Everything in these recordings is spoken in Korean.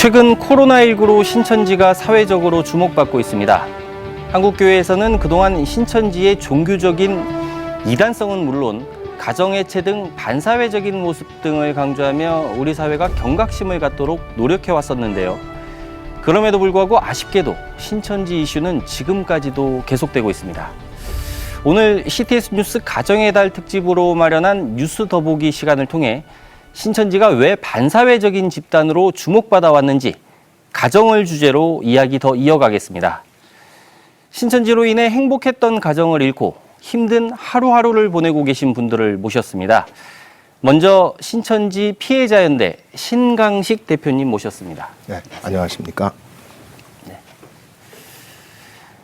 최근 코로나19로 신천지가 사회적으로 주목받고 있습니다. 한국교회에서는 그동안 신천지의 종교적인 이단성은 물론 가정해체 등 반사회적인 모습 등을 강조하며 우리 사회가 경각심을 갖도록 노력해 왔었는데요. 그럼에도 불구하고 아쉽게도 신천지 이슈는 지금까지도 계속되고 있습니다. 오늘 CTS 뉴스 가정의 달 특집으로 마련한 뉴스 더보기 시간을 통해 신천지가 왜 반사회적인 집단으로 주목받아 왔는지 가정을 주제로 이야기 더 이어가겠습니다. 신천지로 인해 행복했던 가정을 잃고 힘든 하루하루를 보내고 계신 분들을 모셨습니다. 먼저 신천지 피해자연대 신강식 대표님 모셨습니다. 네, 안녕하십니까.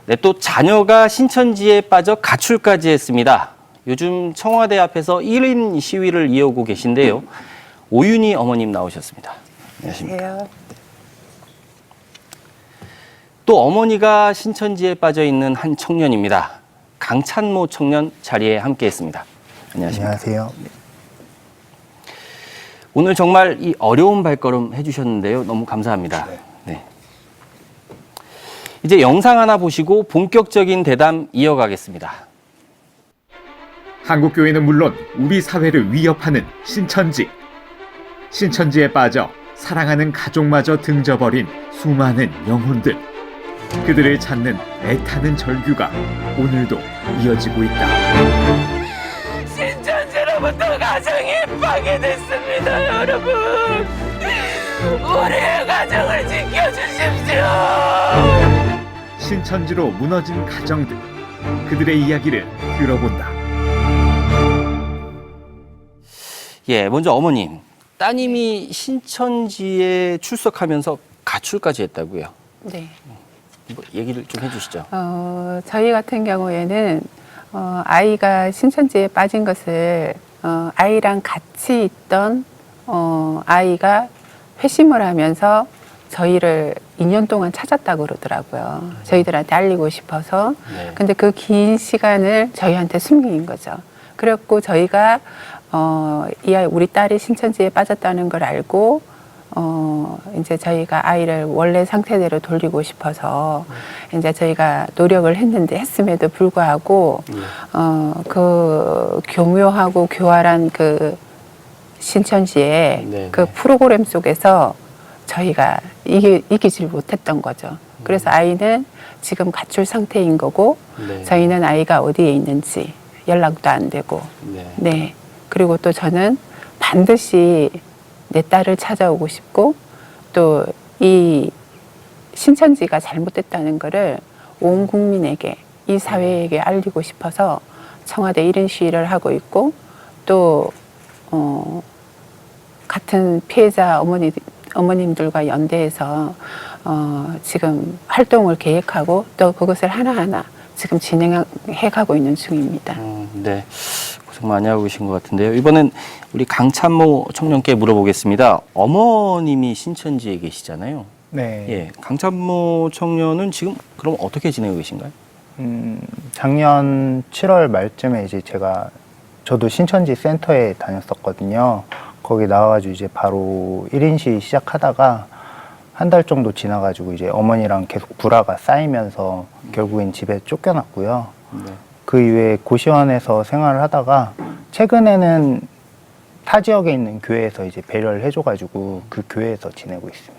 네, 또 자녀가 신천지에 빠져 가출까지 했습니다. 요즘 청와대 앞에서 1인 시위를 이어오고 계신데요. 오윤희 어머님 나오셨습니다. 안녕하십니까. 또 어머니가 신천지에 빠져 있는 한 청년입니다. 강찬모 청년 자리에 함께 했습니다. 안녕하십니까. 안녕하세요. 오늘 정말 이 어려운 발걸음 해주셨는데요. 너무 감사합니다. 네. 이제 영상 하나 보시고 본격적인 대담 이어가겠습니다. 한국 교회는 물론 우리 사회를 위협하는 신천지. 신천지에 빠져 사랑하는 가족마저 등져버린 수많은 영혼들. 그들을 찾는 애타는 절규가 오늘도 이어지고 있다. 신천지로부터 가정이 파괴됐습니다, 여러분. 우리의 가정을 지켜주십시오. 신천지로 무너진 가정들. 그들의 이야기를 들어본다. 예, 먼저 어머님. 따님이 신천지에 출석하면서 가출까지 했다고요. 네. 뭐 얘기를 좀 해주시죠. 어, 저희 같은 경우에는 어, 아이가 신천지에 빠진 것을 어, 아이랑 같이 있던 어, 아이가 회심을 하면서 저희를 2년 동안 찾았다고 그러더라고요. 저희들한테 알리고 싶어서. 네. 근데 그 긴 시간을 저희한테 숨긴 거죠. 그래갖고 저희가 어, 이 아이, 우리 딸이 신천지에 빠졌다는 걸 알고 어, 이제 저희가 아이를 원래 상태대로 돌리고 싶어서 이제 저희가 노력을 했는데 했음에도 불구하고 어, 그 교묘하고 교활한 그 신천지의 네, 그 네. 프로그램 속에서 저희가 이기, 이기질 못했던 거죠. 그래서 아이는 지금 가출 상태인 거고 네. 저희는 아이가 어디에 있는지 연락도 안 되고 네. 네. 그리고 또 저는 반드시 내 딸을 찾아오고 싶고 또 이 신천지가 잘못됐다는 거를 온 국민에게 이 사회에게 알리고 싶어서 청와대 1인 시위를 하고 있고 또 어, 같은 피해자 어머니 어머님들과 연대해서 어, 지금 활동을 계획하고 또 그것을 하나하나 지금 진행해 가고 있는 중입니다. 음, 네. 고생 많이 하고 계신 것 같은데요. 이번엔 우리 강찬모 청년께 물어보겠습니다. 어머님이 신천지에 계시잖아요. 네. 예. 강찬모 청년은 지금 그럼 어떻게 지내고 계신가요? 음, 작년 7월 말쯤에 이제 제가 저도 신천지 센터에 다녔었거든요. 거기 나와가지고 이제 바로 1인 시위 시작하다가 한 달 정도 지나가지고 이제 어머니랑 계속 불화가 쌓이면서 결국엔 집에 쫓겨났고요. 네. 그 이후에 고시원에서 생활을 하다가 최근에는 타 지역에 있는 교회에서 이제 배려를 해줘가지고 그 교회에서 지내고 있습니다.